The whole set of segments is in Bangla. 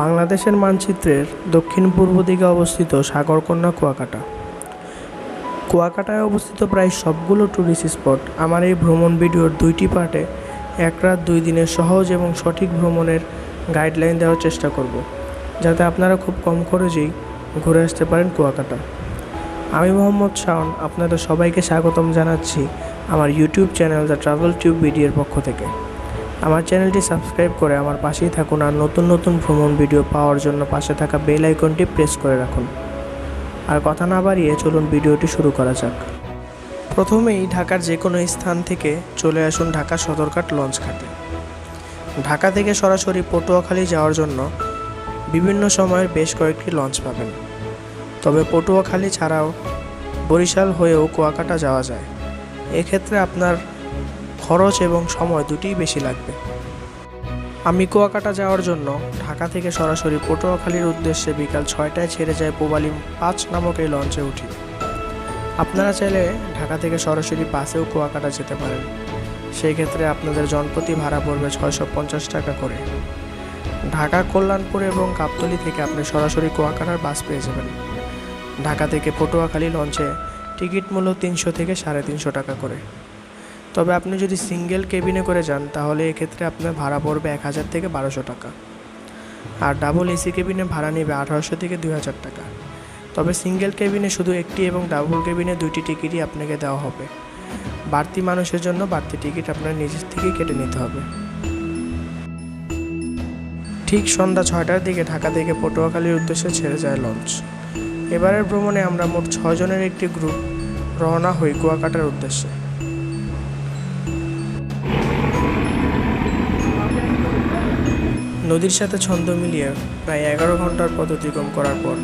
বাংলাদেশের মানচিত্রের দক্ষিণ পূর্ব দিকে অবস্থিত সাগরকন্যা কুয়াকাটা। কুয়াকাটায় অবস্থিত প্রায় সবগুলো টুরিস্ট স্পট আমার এই ভ্রমণ ভিডিওর দুইটি পার্টে এক রাত দুই দিনের সহজ এবং সঠিক ভ্রমণের গাইডলাইন দেওয়ার চেষ্টা করব, যাতে আপনারা খুব কম খরচেই ঘুরে আসতে পারেন কুয়াকাটা। আমি মোহাম্মদ শাওন, আপনাদের সবাইকে স্বাগতম জানাচ্ছি আমার YouTube channel the travel tube ভিডিওর পক্ষ থেকে। আমার চ্যানেলটি সাবস্ক্রাইব করে আমার পাশেই থাকুন আর নতুন নতুন ভ্রমণ ভিডিও পাওয়ার জন্য পাশে থাকা বেল আইকনটি প্রেস করে রাখুন। আর কথা না বাড়িয়ে চলুন ভিডিওটি শুরু করা যাক। প্রথমেই ঢাকার যে কোনো স্থান থেকে চলে আসুন ঢাকা সদরঘাট লঞ্চ ঘাটে। ঢাকা থেকে সরাসরি পটুয়াখালী যাওয়ার জন্য বিভিন্ন সময়ের বেশ কয়েকটি লঞ্চ পাবেন। তবে পটুয়াখালী ছাড়াও বরিশাল হয়েও কুয়াকাটা যাওয়া যায়। এক্ষেত্রে আপনার খরচ এবং সময় দুটিই বেশি লাগবে। আমি কুয়াকাটা যাওয়ার জন্য ঢাকা থেকে সরাসরি পটুয়াখালীর উদ্দেশ্যে বিকাল ছয়টায় ছেড়ে যায় পোবালি পাঁচ নামক এই লঞ্চে উঠি। আপনারা চাইলে ঢাকা থেকে সরাসরি বাসেও কুয়াকাটা যেতে পারেন। সেই ক্ষেত্রে আপনাদের জনপ্রতি ভাড়া পড়বে ছয়শো পঞ্চাশ টাকা করে। ঢাকা কল্যাণপুর এবং গাবতলী থেকে আপনি সরাসরি কুয়াকাটার বাস পেয়ে যাবেন। ঢাকা থেকে পটুয়াখালী লঞ্চে টিকিট মূল্য তিনশো থেকে সাড়ে তিনশো টাকা করে। তবে আপনি যদি সিঙ্গেল কেবিনে করে যান, তাহলে এক্ষেত্রে আপনার ভাড়া পড়বে এক হাজার থেকে বারোশো টাকা। আর ডাবল এসি কেবিনে ভাড়া নেবে আঠারোশো থেকে দুই হাজার টাকা। তবে সিঙ্গেল কেবিনে শুধু একটি এবং ডাবল কেবিনে দুইটি টিকিটই আপনাকে দেওয়া হবে। বাড়তি মানুষের জন্য বাড়তি টিকিট আপনার নিজের থেকেই কেটে নিতে হবে। ঠিক সন্ধ্যা ছয়টার দিকে ঢাকা থেকে পটুয়াখালীর উদ্দেশ্যে ছেড়ে যায় লঞ্চ। এবারের ভ্রমণে আমরা মোট ছয়জনের একটি গ্রুপ রওনা হই কুয়াকাটার উদ্দেশ্যে। নদীর সাথে ছন্দ মিলিয়ে প্রায় এগারো ঘণ্টার পথ অতিক্রম করার পর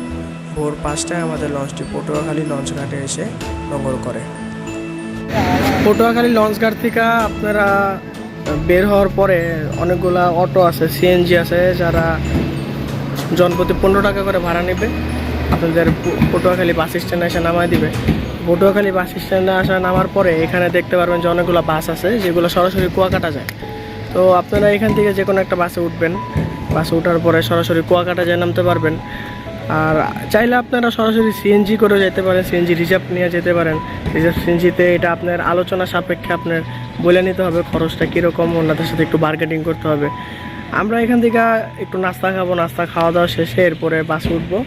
ভোর পাঁচটায় আমাদের লঞ্চটি পটুয়াখালী লঞ্চ ঘাটে এসে নোঙর করে। পটুয়াখালী লঞ্চ ঘাট থেকে আপনারা বের হওয়ার পরে অনেকগুলা অটো আছে সিএনজি আছে, যারা জনপ্রতি পনেরো টাকা করে ভাড়া নেবে। আপনাদের পটুয়াখালী বাস স্ট্যান্ডে এসে নামায় দিবে। পটুয়াখালী বাস স্ট্যান্ডে আসা নামার পরে এখানে দেখতে পারবেন যে অনেকগুলো বাস আছে, যেগুলো সরাসরি কুয়াকাটা যায়। তো আপনারা এখান থেকে যে কোনো একটা বাসে উঠবেন। বাসে ওঠার পরে সরাসরি কুয়াকাটা যায় নামতে পারবেন। আর চাইলে আপনারা সরাসরি সিএনজি করে যেতে পারেন সিএনজি রিজার্ভ নিয়ে যেতে পারেন। রিজার্ভ সিএনজিতে এটা আপনার আলোচনা সাপেক্ষে আপনার বলে নিতে হবে খরচটা কীরকম, ওনাদের সাথে একটু বার্গেটিং করতে হবে। আমরা এখান থেকে একটু নাস্তা খাব, নাস্তা খাওয়া দাওয়া শেষে এরপরে বাসে উঠবো।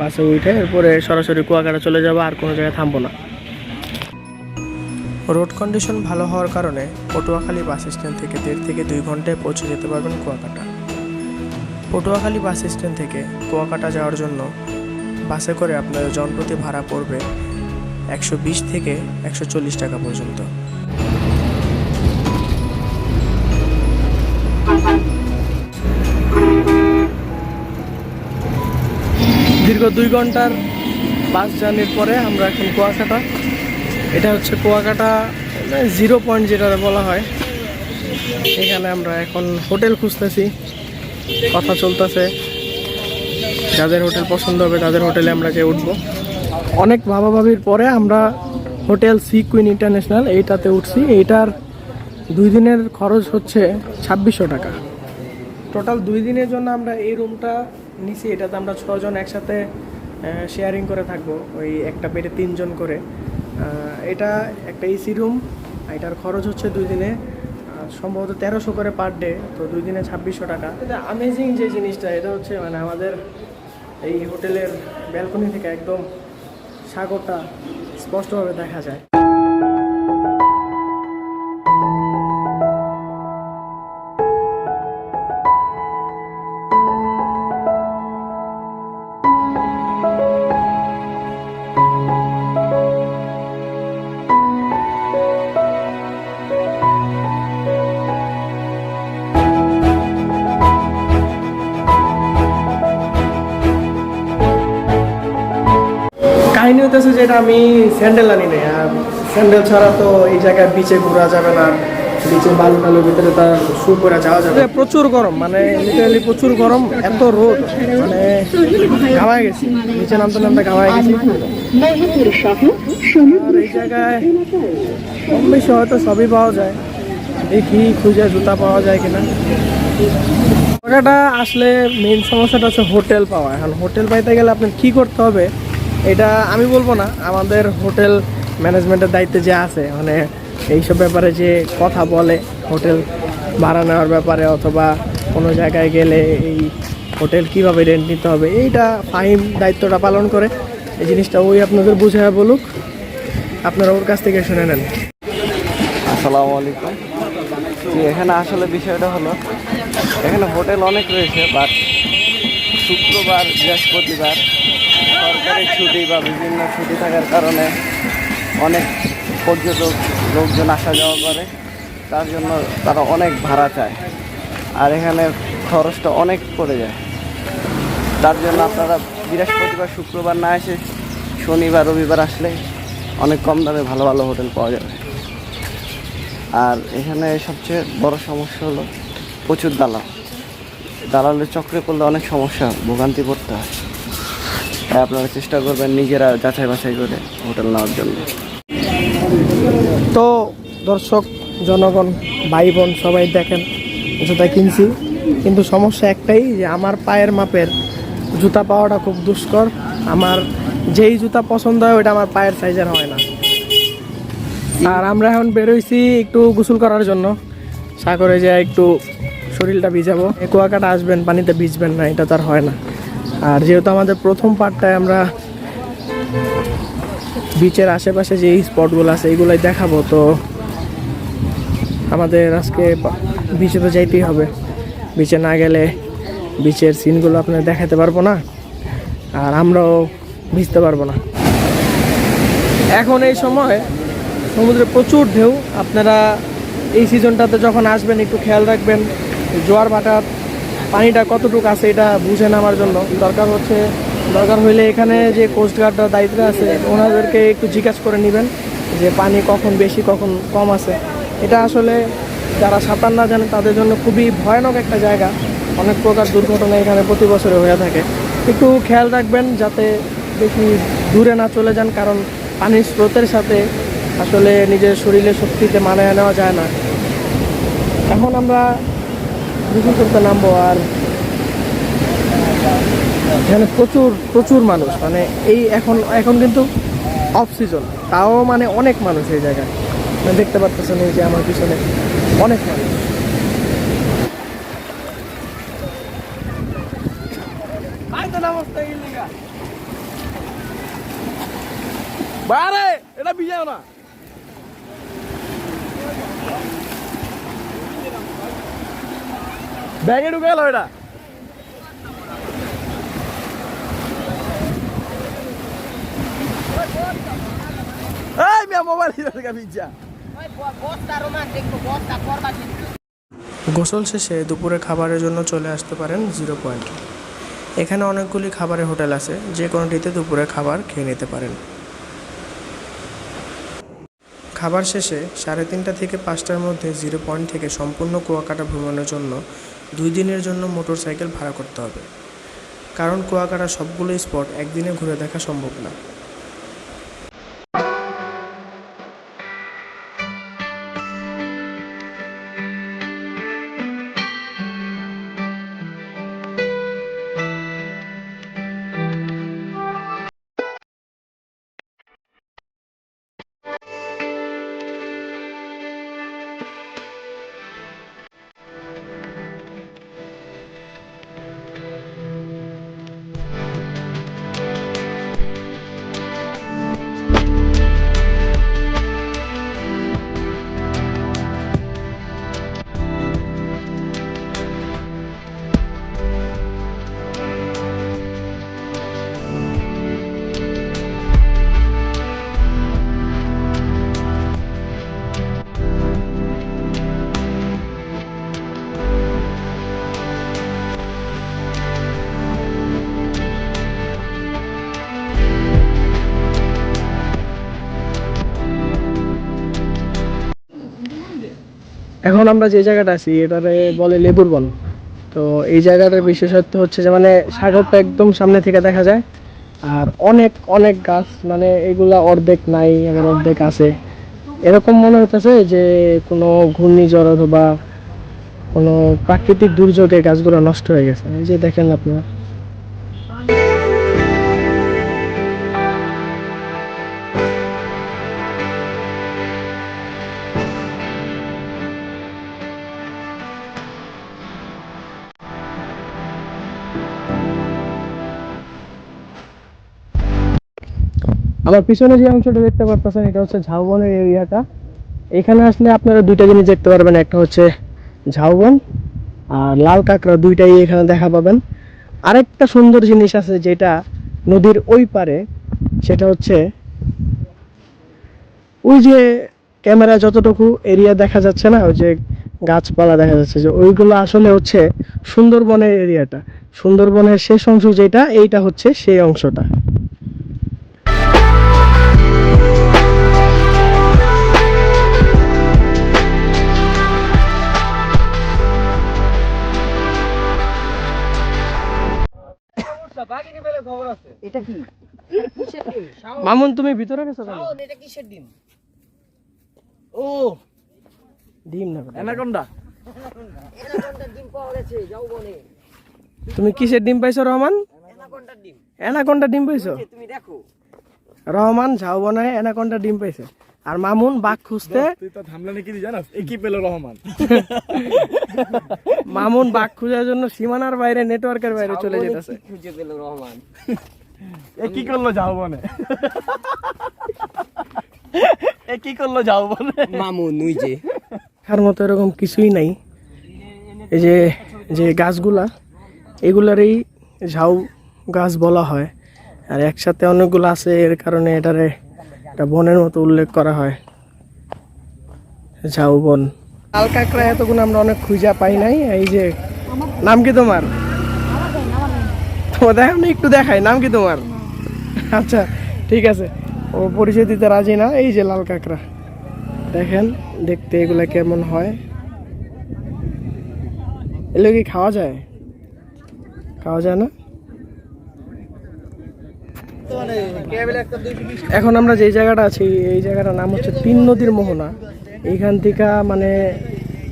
বাসে উঠে এরপরে সরাসরি কুয়াকাটা চলে যাব, আর কোনো জায়গায় থামবো না। রোড কন্ডিশন ভালো হওয়ার কারণে পটুয়াখালী বাস স্ট্যান্ড থেকে দেড় থেকে দুই ঘন্টায় পৌঁছে যেতে পারবেন কুয়াকাটা। পটুয়াখালী বাস স্ট্যান্ড থেকে কুয়াকাটা যাওয়ার জন্য বাসে করে আপনাদের জনপ্রতি ভাড়া পড়বে একশো বিশ থেকে একশো চল্লিশ টাকা পর্যন্ত। দীর্ঘ দুই ঘণ্টার বাস জার্নির পরে আমরা এখন কুয়াকাটা এটা হচ্ছে কুয়াকাটা জিরো পয়েন্ট যেটা বলা হয়। এখানে আমরা এখন হোটেল খুঁজতেছি, কথা চলতেছে। যাদের হোটেল পছন্দ হবে তাদের হোটেলে আমরা যে উঠবো। অনেক ভাবাভাবির পরে আমরা হোটেল সি কুইন ইন্টারন্যাশনাল, এইটাতে উঠছি। এইটার দুই দিনের খরচ হচ্ছে ছাব্বিশশো টাকা। টোটাল দুই দিনের জন্য আমরা এই রুমটা নিছি। এটাতে আমরা ছজন একসাথে শেয়ারিং করে থাকব। ওই একটা বেডে তিনজন করে। এটা একটা এসি রুম এটার খরচ হচ্ছে দুই দিনে সম্ভবত তেরোশো করে পার ডে তো দুই দিনে ছাব্বিশশো টাকা। এটা আমেজিং যে জিনিসটা, এটা হচ্ছে মানে আমাদের এই হোটেলের ব্যালকনি থেকে একদম সাগরটা স্পষ্টভাবে দেখা যায়। হতেছে যেটা আমি স্যান্ডেল আনি নাই, আর স্যান্ডেল ছাড়া তো এই জায়গায় বিচে ঘোরা যাবে না বিচে বালু টালুর ভিতরে তার শু করে যাওয়া যাবে। প্রচুর গরম মানে লিটারালি প্রচুর গরম, এত রোদ মানে ঘামায় গেছি, নিচে নামতে নামতে ঘামায় গেছি। আর এই জায়গায় কম বেশি হয়তো সবই পাওয়া যায়, দেখি খুঁজে জুতা পাওয়া যায় কিনা। কুয়াকাটা আসলে মেন সমস্যাটা হচ্ছে হোটেল পাওয়া। এখন হোটেল পাইতে গেলে আপনার কি করতে হবে? এটা আমি বলব না, আমাদের হোটেল ম্যানেজমেন্টের দায়িত্বে যে আছে মানে এইসব ব্যাপারে যে কথা বলে হোটেল ভাড়া নেওয়ার ব্যাপারে অথবা কোনো জায়গায় গেলে এই হোটেল কীভাবে রেন্ট নিতে হবে, এইটা ফাহিম দায়িত্বটা পালন করে। এই জিনিসটা ওই আপনাদের বুঝে বলুক, আপনারা ওর কাছ থেকে শুনে নেন। আসসালামু আলাইকুম। এখানে আসলে বিষয়টা হলো, এখানে হোটেল অনেক রয়েছে বাট শুক্রবার, বৃহস্পতিবার সরকারি ছুটি বা বিভিন্ন ছুটি থাকার কারণে অনেক পর্যটক লোকজন আসা যাওয়া করে। তার জন্য তারা অনেক ভাড়া চায়। আর এখানে খরচটা অনেক পড়ে যায়। তার জন্য আপনারা বৃহস্পতিবার শুক্রবার না এসে শনিবার, রবিবার আসলে অনেক কম দামে ভালো ভালো হোটেল পাওয়া যাবে। আর এখানে সবচেয়ে বড় সমস্যা হলো প্রচুর দালাল। দালালের চক্রে পড়লে অনেক সমস্যা, ভোগান্তি পড়তে হয়। আপনারা চেষ্টা করবেন নিজেরা যাচাই বাছাই করে হোটেল নেওয়ার জন্য। তো দর্শক, জনগণ ভাই বোন সবাই দেখেন, জুতা কিনছি। কিন্তু সমস্যা একটাই যে আমার পায়ের মাপের জুতা পাওয়াটা খুব দুষ্কর। আমার যেই জুতা পছন্দ হয়, ওইটা আমার পায়ের সাইজের হয় না। আর আমরা এখন বেরোইছি একটু গোসল করার জন্য। সাগরে যে একটু শরীরটা ভিজাবো। কুয়াকাটা আসবেন, পানিতে ভিজবেন না, এটা তো আর হয় না। আর যেহেতু আমাদের প্রথম পার্টটায় আমরা বিচের আশেপাশে যে স্পটগুলো আছে এইগুলোই দেখাবো, তো আমাদের আজকে বিচে তো যাইতেই হবে। বিচে না গেলে বিচের সিনগুলো আপনার দেখাতে পারব না, আর আমরাও ভিজতে পারব না। এখন এই সময় সমুদ্রে প্রচুর ঢেউ, আপনারা এই সিজনটাতে যখন আসবেন, একটু খেয়াল রাখবেন, জোয়ার ভাটার পানিটা কতটুকু আছে এটা বুঝে নেওয়ার জন্য। দরকার হচ্ছে, দরকার হইলে এখানে যে কোস্টগার্ডরা দায়িত্বে আছে, ওনাদেরকে একটু জিজ্ঞাসা করে নেবেন যে পানি কখন বেশি, কখন কম আছে। এটা আসলে যারা সাঁতার না জানে, তাদের জন্য খুবই ভয়ানক একটা জায়গা। অনেক প্রকার দুর্ঘটনা এখানে প্রতি বছরে হয়ে থাকে। একটু খেয়াল রাখবেন যাতে বেশি দূরে না চলে যান, কারণ পানির স্রোতের সাথে আসলে নিজের শরীরে শক্তিতে মানায় নেওয়া যায় না। এখন আমরা গোসল করতে নামবো আর এখানে প্রচুর প্রচুর মানুষ মানে এই এখন এখন কিন্তু অফ সিজন তাও মানে অনেক মানুষ এই জায়গায়। মানে দেখতে পাচ্ছেন এই যে আমার পিছনে অনেক মানুষ। বারে, এটা বিজাও না। ব্যাগে ঢুকে গেল এটা। গোসল শেষে দুপুরে খাবারের জন্য চলে আসতে পারেন জিরো পয়েন্ট। এখানে অনেকগুলি খাবারের হোটেল আছে, যে কোনোটিতে দুপুরে খাবার খেয়ে নিতে পারেন। খাবার শেষে সাড়ে তিনটা থেকে পাঁচটার মধ্যে জিরো পয়েন্ট থেকে সম্পূর্ণ কুয়াকাটা ভ্রমণের জন্য দুই দিনের জন্য মোটর সাইকেল ভাড়া করতে হবে। কারণ কুয়াকাটা সবগুলো স্পট একদিনে ঘুরে দেখা সম্ভব না। এখন আমরা যে জায়গাটা আছি, এটারে বলে লেবুর বন। তো এই জায়গাটার বিশেষত্ব হচ্ছে যে মানে সাগরটা একদম সামনে থেকে দেখা যায়। আর অনেক অনেক গাছ মানে এগুলা অর্ধেক নাই, আবার অর্ধেক আছে। এরকম মনে হতেছে যে, কোনো ঘূর্ণিঝড় অথবা কোনো প্রাকৃতিক দুর্যোগে গাছগুলো নষ্ট হয়ে গেছে। এই যে দেখেন আপনারা। আমার পিছনে যে অংশটা দেখতে পারতেছেন, এটা হচ্ছে ঝাউবনের এরিয়াটা। এখানে আসলে আপনারা দুইটা জিনিস দেখতে পারবেন, একটা হচ্ছে ঝাউবন আর লাল কাঁকড়া, দুইটাই এখানে দেখা পাবেন। আরেকটা সুন্দর জিনিস আছে যেটা নদীর ওই পারে, সেটা হচ্ছে ওই যে ক্যামেরা যতটুকু এরিয়া দেখা যাচ্ছে না, ওই যে গাছপালা দেখা যাচ্ছে, যে ওইগুলো আসলে হচ্ছে সুন্দরবনের এরিয়াটা। সুন্দরবনের শেষ অংশ যেটা, এইটা হচ্ছে সেই অংশটা। এটা কি? মামুন তুমি ভিতরে গেছো কেন? এটা কিসের ডিম? ও ডিম না। অ্যানাকোন্ডা। ডিম পাওয়া গেছে যাও বনে তুমি কিসের ডিম পাইছো রহমান? অ্যানাকোন্ডার ডিম। পাইছো? তুমি দেখো। রহমান ঝাউ বনায় অ্যানাকোন্ডা ডিম পাইছে। আর মামুন বাঘ খুঁজতে তুই তো থামলে নাকি জানাস? এ কি পেল রহমান। মামুন বাঘ খোঁজার জন্য সীমানার বাইরে নেটওয়ার্কের বাইরে চলে যেতেছে। খুঁজে পেল রহমান। এ কি করল যাও বনে এ কি করল যাও বনে মামুন নুই যে। তার মতো এরকম কিছুই নাই। এই যে যে গাছগুলা এগুলারই ঝাউ গাছ বলা হয়। আর একসাথে অনেকগুলো আছে এর কারণে এটারে একটা বনের মতো উল্লেখ করা হয়। ঝাউ বন। লাল কাঁকড়া এতগুলো আমরা অনেক খুঁজা পাই নাই, এই যে, নাম কি তোমার? তোমার দেখাও না একটু দেখাই, নাম কি তোমার? আচ্ছা ঠিক আছে। ও পরিচয় দিতে রাজি না, এই যে লাল কাঁকড়া। দেখেন, দেখতে এগুলা কেমন হয়। এগুলো কি খাওয়া যায়? খাওয়া যায় না? এখন আমরা যেই জায়গাটা আছি, এই জায়গাটার নাম হচ্ছে তিন নদীর মোহনা। এইখান থেকে মানে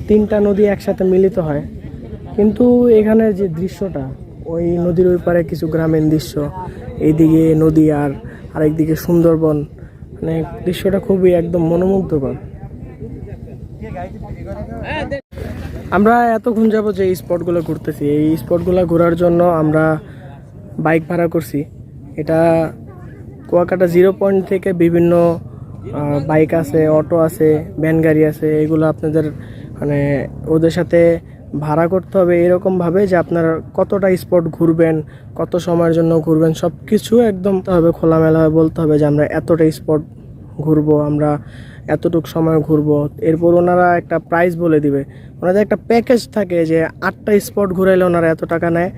তিনটা নদী একসাথে মিলিত হয়। কিন্তু এখানে যে দৃশ্যটা, ওই নদীর ওই পারে কিছু গ্রামীণ দৃশ্য, এইদিকে নদী আর আরেকদিকে সুন্দরবন মানে দৃশ্যটা খুবই একদম মনোমুগ্ধকর। আমরা এতক্ষণ যাব যে স্পটগুলো ঘুরতেছি, এই স্পটগুলো ঘোরার জন্য আমরা বাইক ভাড়া করছি। এটা কুয়াকাটা জিরো পয়েন্ট থেকে বিভিন্ন বাইক আছে, অটো আছে, ভ্যান গাড়ি আছে, এগুলো আপনাদের মানে ওদের সাথে ভাড়া করতে হবে এরকমভাবে যে আপনারা কতটা স্পট ঘুরবেন, কত সময়ের জন্য ঘুরবেন সব কিছু একদম হবে খোলামেলাভাবে বলতে হবে যে আমরা এতটা স্পট ঘুরবো আমরা এতটুক সময় ঘুরবো। এরপর ওনারা একটা প্রাইস বলে দিবে। ওনাদের একটা প্যাকেজ থাকে যে আটটা স্পট ঘুরাইলে ওনারা এত টাকা নেয়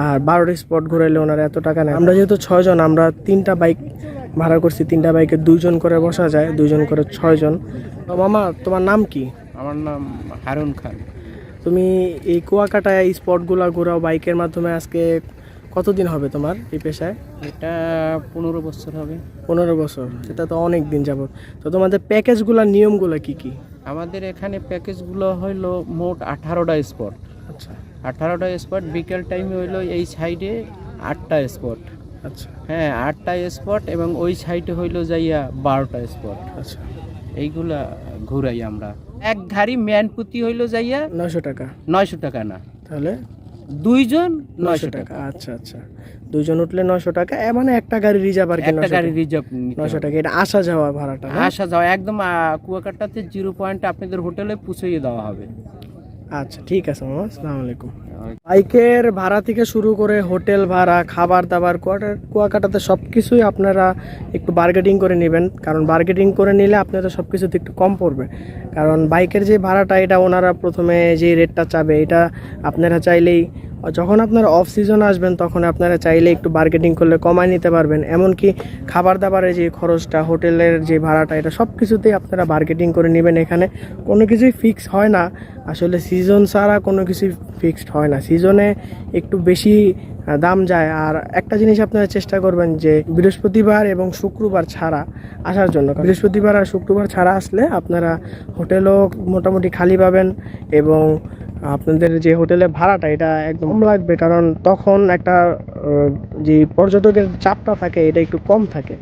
আর বারোটা স্পট ঘুরাইলে ওনারা এত টাকা নেয়। আমরা যেহেতু ছয়জন আমরা তিনটা বাইক ভাড়া করছি। তিনটা বাইকে দুইজন করে বসা যায় দুইজন করে ছয়জন। তো মামা তোমার নাম কি? আমার নাম হারুন খান। তুমি এই কুয়াকাটায় এই স্পটগুলো ঘোরাও বাইকের মাধ্যমে আজকে কতদিন হবে তোমার এই পেশায়? এটা পনেরো বছর হবে। পনেরো বছর সেটা তো অনেক দিন যাবত তো তোমাদের প্যাকেজগুলোর নিয়মগুলো কি কি? আমাদের এখানে প্যাকেজগুলো হইল মোট আঠারোটা স্পট। আচ্ছা। আঠারোটা স্পট বিকেল টাইমে হইল এই সাইডে আটটা স্পট। আচ্ছা। হ্যাঁ আটটা স্পট এবং ওই সাইডে হইল যাইয়া বারোটা স্পট। আচ্ছা। এইগুলা ঘুরাই আমরা। এক গাড়ি ম্যান প্রতি হইল যাইয়া নয়শো টাকা। নয়শো টাকা না। তাহলে? দুইজন নয়শো টাকা। আচ্ছা আচ্ছা। দুইজন উঠলে নয়শো টাকা মানে একটা গাড়ি রিজার্ভ আর কি একটা গাড়ি রিজার্ভ নয়শো টাকা এটা আসা যাওয়া ভাড়াটা আসা যাওয়া একদম কুয়াকাটাতে জিরো পয়েন্ট আপনাদের হোটেলে পৌঁছিয়ে দেওয়া হবে। আচ্ছা ঠিক আছে মামা, আসসালামু আলাইকুম। বাইকের ভাড়া থেকে শুরু করে হোটেল ভাড়া, খাবার দাবার কোয়াটার কুয়াকাটাতে সব কিছুই আপনারা একটু বার্গেটিং করে নেবেন। কারণ বার্গেটিং করে নিলে আপনাদের সব কিছুতে একটু কম পড়বে। কারণ বাইকের যে ভাড়াটা, এটা ওনারা প্রথমে যে রেটটা চাবে, এটা আপনারা চাইলেই যখন আপনারা অফ সিজন আসবেন, তখন আপনারা চাইলে একটু বার্গেটিং করলে কমায় নিতে পারবেন। এমনকি খাবার দাবারের যে খরচটা, হোটেলের যে ভাড়াটা, এটা সব কিছুতেই আপনারা বার্গেটিং করে নেবেন এখানে। কোনো কিছুই ফিক্স হয় না। আসলে সিজন ছাড়া কোনো কিছুই ফিক্সড হয় না। সিজনে একটু বেশি দাম যায়। আর একটা জিনিস আপনারা চেষ্টা করবেন যে, বৃহস্পতিবার এবং শুক্রবার ছাড়া আসার জন্য। বৃহস্পতিবার আর শুক্রবার ছাড়া আসলে আপনারা হোটেলও মোটামুটি খালি পাবেন এবং আপনাদের যে হোটেলে ভাড়াটা, এটা একদম লাগবে। কারণ তখন একটা যে পর্যটকের চাপটা থাকে, এটা একটু কম থাকে।